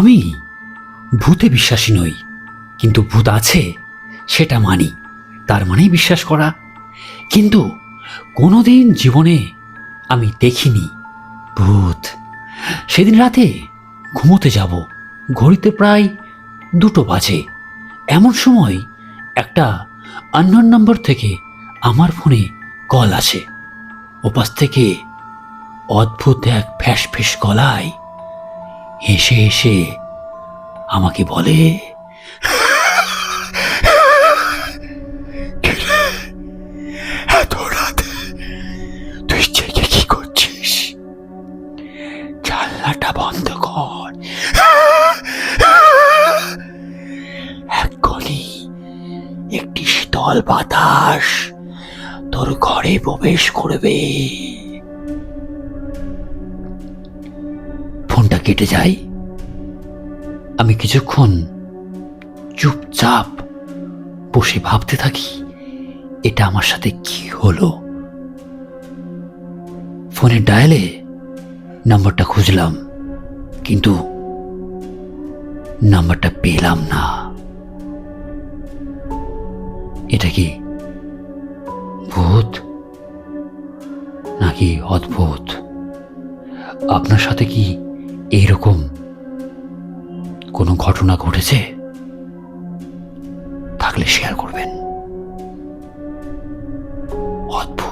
আমি ভূতে বিশ্বাসী নই, কিন্তু ভূত আছে, সেটা মানি। তার মানেই বিশ্বাস করা। কিন্তু কোনোদিন জীবনে আমি দেখিনি ভূত। সেদিন রাতে ঘুমোতে যাব, ঘড়িতে প্রায় দুটো বাজে। এমন সময় একটা আননোন নম্বর থেকে আমার ফোনে কল আসে। ওপাশ থেকে অদ্ভুত এক ফ্যাস ফ্যাস গলায় হেসে হেসে আমাকে বলে তুই জেগে কি করছিস? জানলাটা বন্ধ কর। একটি শীতল বাতাস তোর ঘরে প্রবেশ করবে। কেটে যায় আমি কিছুক্ষণ চুপচাপ বসে ভাবতে থাকি, এটা আমার সাথে কি হলো? ফোনের ডায়ালে নাম্বারটা খুঁজলাম, কিন্তু নাম্বারটা পেলাম না। এটা কি ভূত? নাকি অদ্ভুত? আপনার সাথে কি এরকম কোনো ঘটনা ঘটেছে? থাকলে শেয়ার করবেন। অদ্ভুত।